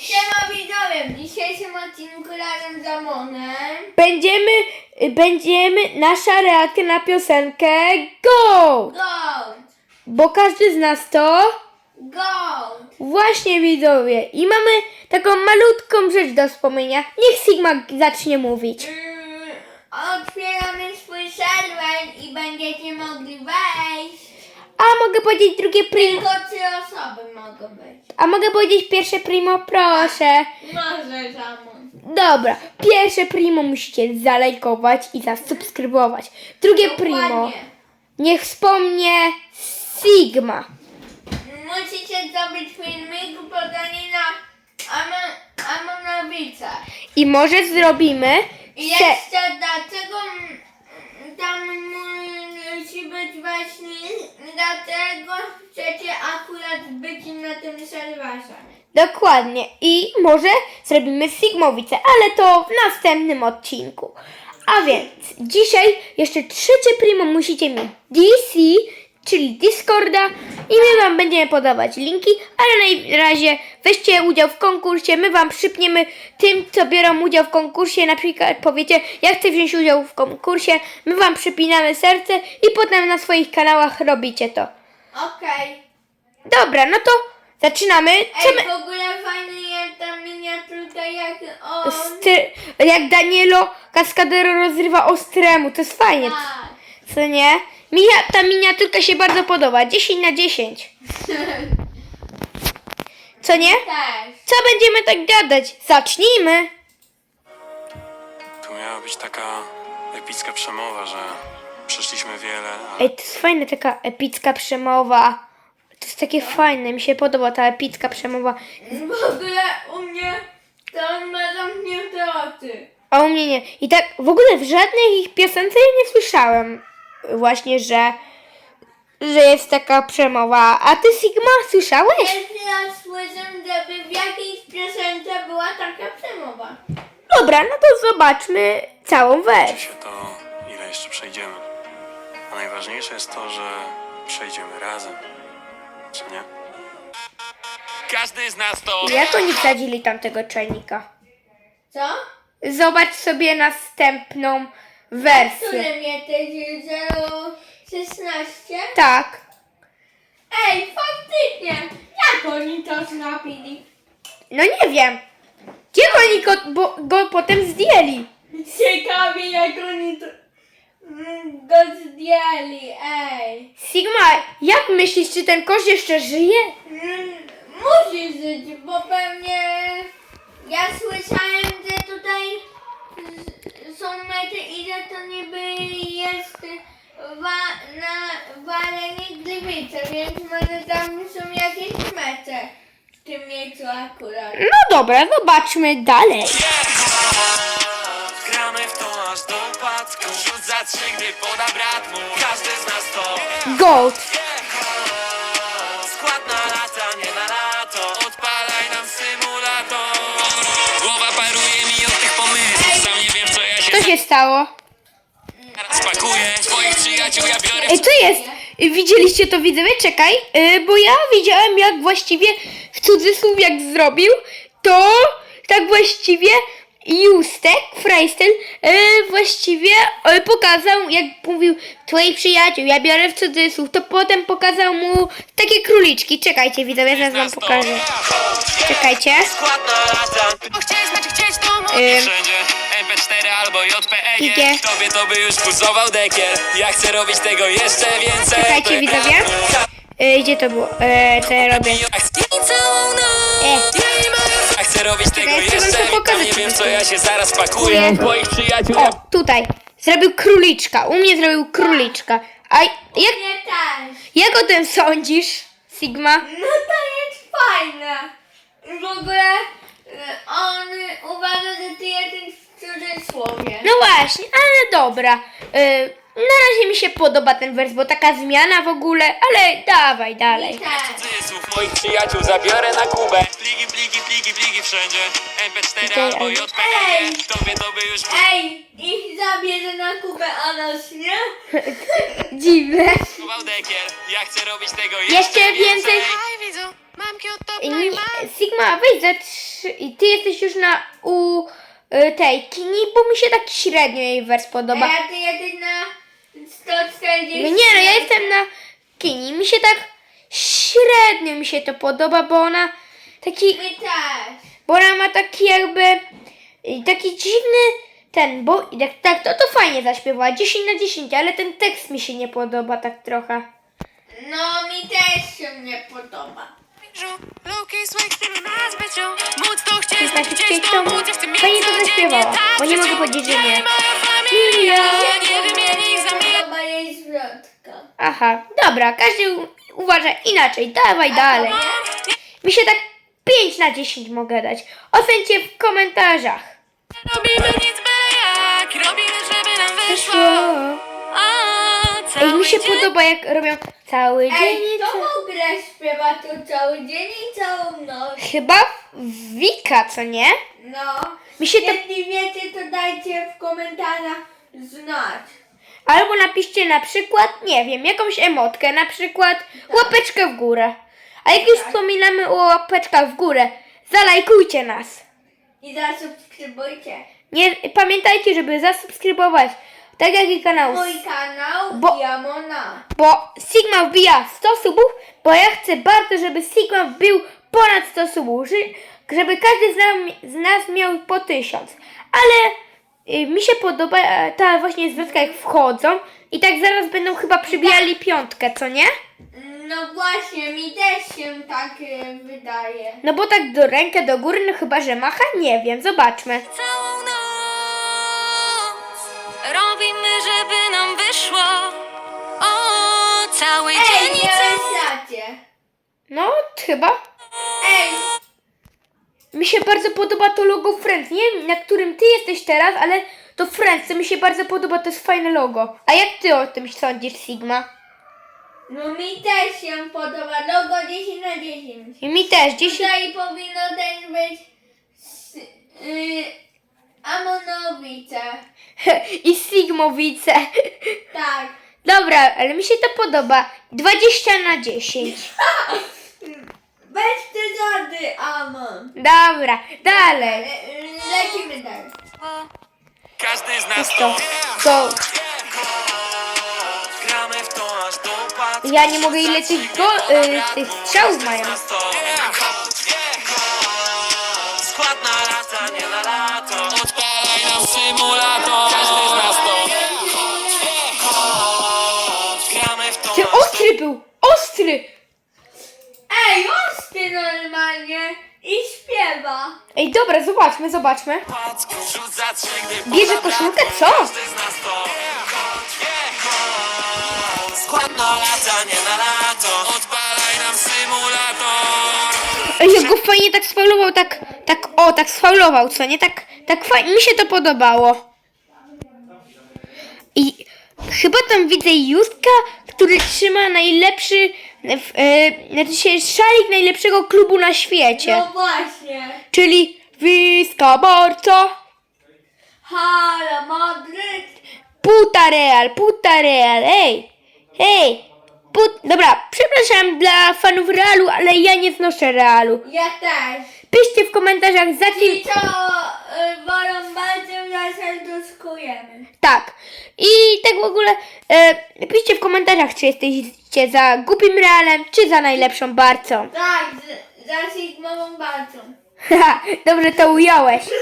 Siema widzowie, w dzisiejszym odcinku razem z Amonem Będziemy, będziemy, nasza reakcja na piosenkę Gold! Gold! Bo każdy z nas to Gold! właśnie widzowie. I mamy taką malutką rzecz do wspomnienia. Niech Sigma zacznie mówić. Mm, otwieramy swój serwer i będziecie mogli wejść. A mogę powiedzieć drugie primo. Tylko trzy osoby mogą być. A mogę powiedzieć pierwsze primo, proszę. Możesz Amon. Dobra, pierwsze primo musicie zalajkować i zasubskrybować. Drugie primo, Dokładnie. niech wspomnie Sigma. Musicie zrobić filmik podanie na Amon, Amonowica. I może zrobimy I se- jeszcze dlaczego mm, tam musi być właśnie, dlatego chcecie akurat być na tym serwerze. Dokładnie. I może zrobimy Sigmowicę, ale to w następnym odcinku. A więc dzisiaj jeszcze trzecie primo musicie mieć DC, czyli Discorda i my wam będziemy podawać linki, ale na razie weźcie udział w konkursie, my wam przypniemy tym, co biorą udział w konkursie, na przykład powiecie, ja chcę wziąć udział w konkursie, my wam przypinamy serce i potem na swoich kanałach robicie to. Okej. Dobra, no to zaczynamy. Co my... Ej, w ogóle fajna jest ta miniaturka jak on. Sty- jak Danielo Kaskadero rozrywa Ostremu, to jest fajnie, Tak. co nie? Mi ta miniaturka się bardzo podoba, 10 na 10. Co nie? Też. Co będziemy tak gadać? Zacznijmy! Tu miała być taka epicka przemowa, że przeszliśmy wiele, ale Ej, to jest fajna taka epicka przemowa. To jest takie fajne, mi się podoba ta epicka przemowa. W ogóle u mnie to on ma zamknięte oczy. A u mnie nie. I tak w ogóle w żadnej ich piosence ja nie słyszałem właśnie, że, że jest taka przemowa. A ty Sigma słyszałeś? Pierwszy raz słyszę, żeby w jakiejś piosence była taka przemowa. Dobra, no to zobaczmy całą wersję. się to, ile jeszcze przejdziemy. A najważniejsze jest to, że przejdziemy razem. Czy nie? Każdy z nas to Jak oni wsadzili tamtego czajnika? Co? Zobacz sobie następną wersję. Które mnie też 016? Tak. Ej, faktycznie! Jak oni to zrobili? No nie wiem. Gdzie oni go, bo, go potem zdjęli? Ciekawie jak oni to mm, go zdjęli, ej. Sigma, jak myślisz, czy ten kosz jeszcze żyje? Mm, Musi żyć, bo pewnie ja słyszałem, że tutaj z- są mecze i że to niby jest wa, na walenie Gliwice, więc może tam są jakieś mecze w tym miejscu akurat. No dobra, zobaczmy dalej. gramy w to aż do upadku Rzut za trzy, gdy poda brat mu Każdy z nas to Gold. Co się stało? zaraz pakuję Swoich przyjaciół ja biorę Ej, co jest? Widzieliście to widzowie? Czekaj, y, bo ja widziałem jak właściwie w cudzysłów jak zrobił, to tak właściwie Justek, Freistel, y, właściwie y, pokazał, jak mówił twoi przyjaciół, ja biorę w cudzysłów, to potem pokazał mu takie króliczki. Czekajcie widzowie, zaraz wam pokażę. Czekajcie. Skład albo JPE Idzie. Tobie to by już Ja chcę robić tego jeszcze więcej Czekajcie widzowie. Y, gdzie to było? Y, co ja robię? E. Ja chcę robić tego jeszcze to pokazać. Tam nie wiem co ja się zaraz pakuję. Twoich przyjaciół O, tutaj. Zrobił króliczka. U mnie zrobił króliczka. A jak, jak o tym sądzisz, Sigma? No to jest fajne. Ogóle y, on uważa, że ty jesteś w cudzysłowie. No właśnie, ale dobra. Y, na razie mi się podoba ten wers, bo taka zmiana w ogóle, ale dawaj dalej. Tak. Cudzysłów moich przyjaciół zabiorę na Kubę Pligi, pligi, pligi, pligi wszędzie MP4 Okej, albo ale- Ej. Tobie to by już Ej, ich zabierze na Kubę, a nas nie? Dziwne. dekiel Ja chcę robić tego Jeszcze więcej. Hi widzu, Mam kioto I mi, Sigma, weź za trzy. I ty jesteś już na u y, tej kini, bo mi się tak średnio jej wers A podoba. ja ty jedziesz na 140. No nie, no ja jestem na kini. Mi się tak średnio mi się to podoba, bo ona taki, My też. bo ona ma taki jakby taki dziwny ten, bo tak, tak to, to fajnie zaśpiewała, 10 na 10, ale ten tekst mi się nie podoba tak trochę. No mi też się nie podoba. Jest to zaśpiewała, tak bo nie mogę powiedzieć, że nie. mnie Podoba jej zwrotka. Aha, dobra, każdy uważa inaczej, dawaj dalej. Mi się tak 5 na 10 mogę dać. Ocencie w komentarzach. Robimy nic byle jak Robimy, żeby nam wyszło mi się dzień. podoba jak robią cały dzień. Ej, kto ogóle śpiewa tu cały dzień i całą noc? Chyba Wika, co nie? No. Mi się to... Jeśli wiecie, to dajcie w komentarzach znać. Albo napiszcie na przykład, nie wiem, jakąś emotkę, na przykład łapeczkę w górę. A jak już wspominamy o łapeczkach w górę, zalajkujcie nas. I zasubskrybujcie Nie, pamiętajcie, żeby zasubskrybować, tak jak i kanał mój kanał Bo- Diamona. bo Sigma wbija 100 subów, bo ja chcę bardzo, żeby Sigma wbił ponad 100 subów, ży- żeby każdy z, nam, z nas miał po 1000. Ale y, mi się podoba e, ta właśnie zwrotka jak wchodzą i tak zaraz będą chyba przybijali piątkę, co nie? No właśnie, mi też się tak e, wydaje. No bo tak do rękę do góry, no chyba, że macha, nie wiem, zobaczmy. Całą wyszło O, cały Ej, dzień i nie cały. No, chyba. Ej, Mi się bardzo podoba to logo Friends. Nie wiem, na którym ty jesteś teraz, ale to Friends, to mi się bardzo podoba, to jest fajne logo. A jak ty o tym sądzisz, Sigma? no mi też się podoba. Logo 10 na 10. I mi też, 10. Tutaj powinno też być s- y, Amonowice. I Sigmowice. Tak. Dobra, ale mi się to podoba. 20 na 10. Bez przesady, Amon. Dobra, dalej. Le- Lecimy dalej. Każdy z nas To, to to. Gramy w to aż do Ja nie mogę ile tych, go, y, tych strzałów mają. Skład na lata, nie na nam symulator Każdy z nas to Gramy w to Ty aż do ostry był! Ostry! Ej, ostry normalnie i śpiewa. Ej, dobra, zobaczmy, zobaczmy. trzy, gdy Bierze pada koszulkę, co? Każdy z nas to Skład na lata, nie na lato Odpalaj nam symulator Ej, jak go fajnie tak sfaulował, tak, tak, o, tak sfaulował, co nie? Tak, tak fajnie, mi się to podobało. I chyba tam widzę Justka, który trzyma najlepszy, w, e, znaczy się szalik najlepszego klubu na świecie. No właśnie. Czyli Wiska Borco, Halo, Madryt. puta real, puta real, ej, ej, dobra, przepraszam dla fanów realu, ale ja nie znoszę realu. Ja też. Piszcie w komentarzach za kim... I co y, wolą bardzo zaserduszkujemy. Tak. I tak w ogóle e, piszcie w komentarzach, czy jesteście za głupim realem, czy za najlepszą barcą. Tak, z- za Sigmową bardzo. Haha, dobrze to ująłeś.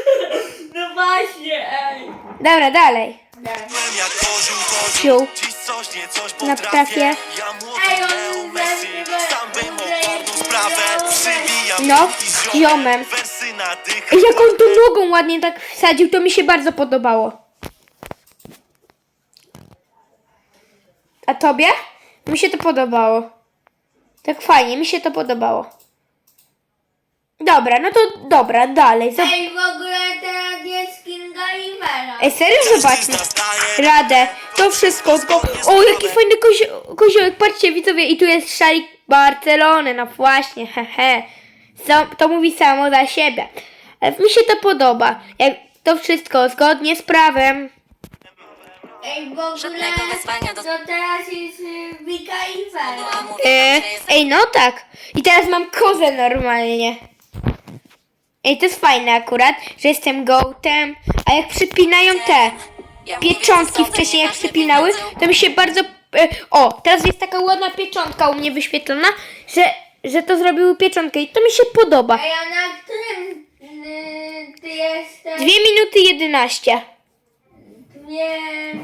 No właśnie, ej. Dobra, dalej. Byłem jak coś, nie coś Na potrafię trafię. Ja młody Leo Messi zaśpiewa- Sam bym ogarnął sprawę Przybijam No, z z ziomem. Wersy na dych Ej, Jak on tu nogą ładnie tak wsadził, to mi się bardzo podobało. A tobie? Mi się to podobało. Tak fajnie, mi się to podobało. Dobra, no to dobra, dalej. Zob- Ej, w ogóle teraz jest Kinga i Vera. Ej, serio zobaczmy. Radę. To wszystko. Zgo- o, jaki fajny kozio- koziołek. Patrzcie, widzowie, i tu jest szalik Barcelony. No właśnie, hehe. Sam- To mówi samo za siebie. Ale mi się to podoba. Jak to wszystko zgodnie z prawem. Ej, w ogóle Żadnego wyzwania do- to teraz jest y, Wika i Vera. Była mówiła, E, że jest ej, no tak. I teraz mam kozę normalnie. Ej, to jest fajne akurat, że jestem gołtem, a jak przypinają te Ja pieczątki wcześniej jak przypinały, to mi się bardzo... E, o, teraz jest taka ładna pieczątka u mnie wyświetlona, że, że to zrobiły pieczątkę i to mi się podoba. A na którym y, ty jesteś? Dwie minuty jedenaście. Dwie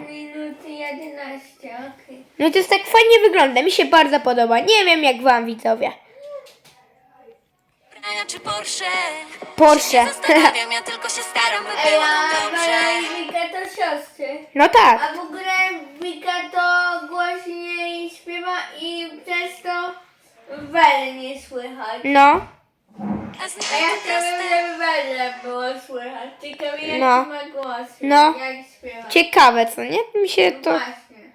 minuty jedenaście, okej. No to jest tak fajnie wygląda, mi się bardzo podoba. Nie wiem jak wam widzowie. Czy Porsche? Porsche. Nie zastanawiam, ja tylko się staram, by Ej, było a nam dobrze. Wika to siostry. No tak. A w ogóle Wika to głośniej śpiewa i przez to Wele nie słychać. No. A z A nimi ja po chciałabym, prostu... żeby Wele było słychać. Ciekawe jaki No. ma głos. No. Jak śpiewa. Ciekawe, co nie? Mi się to... Właśnie.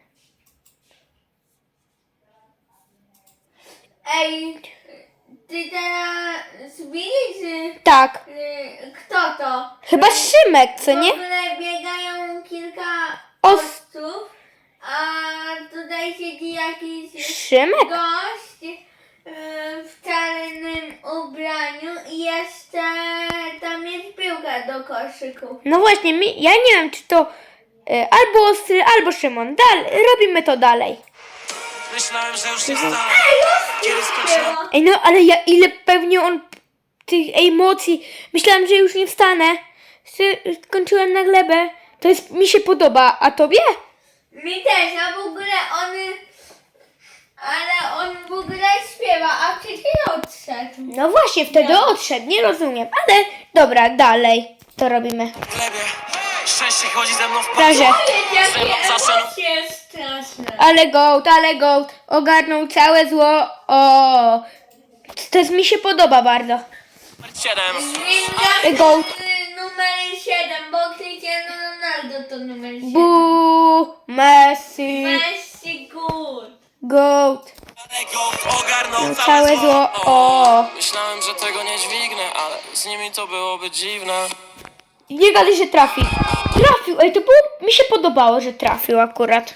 Ej, ty teraz widzisz, Tak. y, kto to? Chyba Szymek, co nie? W ogóle biegają kilka Os- osób, a tutaj siedzi jakiś Szymek? gość y, w czarnym ubraniu i jeszcze tam jest piłka do koszyku. No właśnie, mi, ja nie wiem, czy to e, albo Ostry, albo Szymon. Dalej, robimy to dalej. Myślałem, że już nie wstanę Kiedy skończyłem. Ej, no ale ja ile pewnie on tych emocji. Myślałam, że już nie wstanę. Skończyłem na glebę. To jest, mi się podoba, a tobie? Mi też, a w ogóle on... Ale on w ogóle śpiewa, a przecież odszedł. No właśnie, wtedy odszedł, nie rozumiem. Ale dobra, dalej to robimy. w glebie Szczęście chodzi ze mną w Proszę. Powiedz, jakie Zaczę- emocje straszne. Ale gołd, ale gołd. Ogarnął całe zło. O. To jest, mi się podoba bardzo. 7 Zmieniamy Gold. numer 7, bo Cristiano Ronaldo to numer 7. Bu, Messi, Messi good. gołd. Ogarnął Całe zło. O. Myślałem, że tego nie dźwignę, ale z nimi to byłoby dziwne Nie gadaj, że trafi. Trafił. Ej, to było, mi się podobało, że trafił akurat.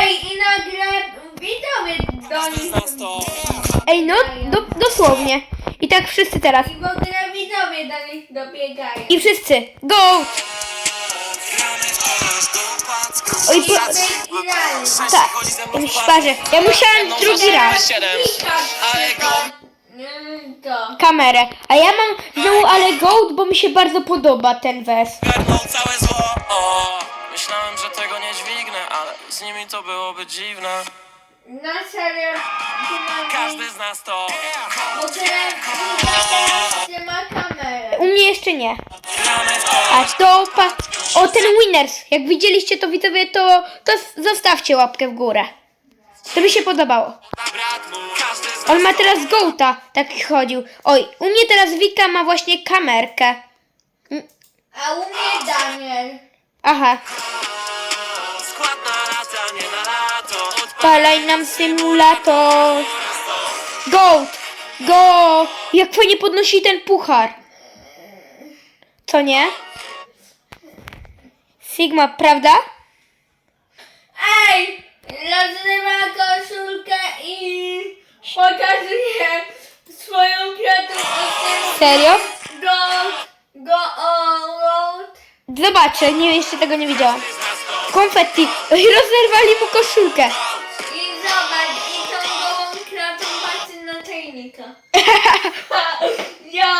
Ej, i nagle widzowie do nich. Ej, no, do, dosłownie. I tak wszyscy teraz. I w ogóle widzowie do nich dobiegają. I wszyscy. Gołd. Oj, po, idealnie. tak. W szparze. Ja musiałam drugi raz. 7 Ale go Kamerę. A ja mam znowu ale gołd, bo mi się bardzo podoba ten wers. ogarnął całe zło o, Myślałem, że tego nie dźwignę, ale z nimi to byłoby dziwne Na serio. Każdy z nas to W ogóle widzowie jeszcze ma kamerę. U mnie jeszcze nie. gramy w to A to pa... O, ten Winners. Jak widzieliście to widzowie, to, to s- zostawcie łapkę w górę. To mi się podobało. na brat mój Każdy On ma teraz gołta, tak chodził. Oj, u mnie teraz Wika ma właśnie kamerkę. A u mnie Daniel. Aha. Palaj nam symulator. Gold! Go! Jak fajnie podnosi ten puchar. Co nie? Sigma, prawda? Ej! Rozrywa i pokazuje swoją kwiatową Serio? Go, go on road. Zobaczę, nie, jeszcze tego nie widziałam. Konfetti. Rozerwali mu koszulkę. I zobacz, i tą gołą kratą patrzy na czajnika. ja!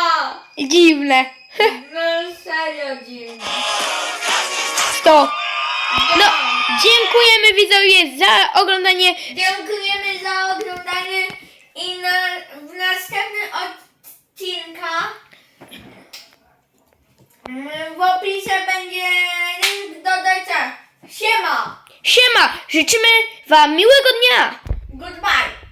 Dziwne. No serio dziwne. To. No, dziękujemy widzowie za oglądanie. Dziękujemy za oglądanie i na, w następnym odcinka mm, w opisie będzie link do Dojca. Siema! Siema, życzymy wam miłego dnia. Goodbye!